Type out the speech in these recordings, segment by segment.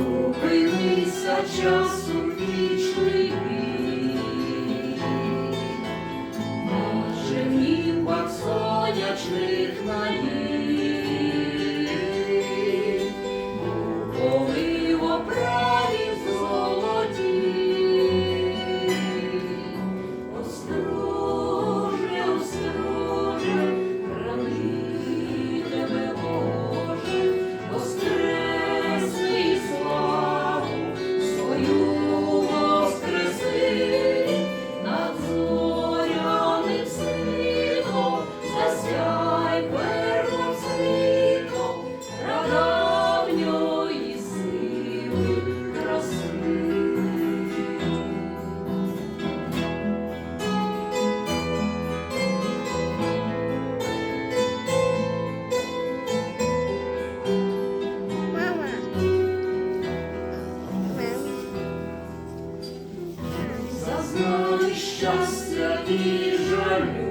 Зупинися часом вічний бій, на жемівах сонячних надій. знали щастя і жалю,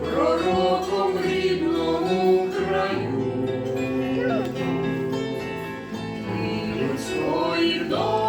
пророком рідному краю і людської долі.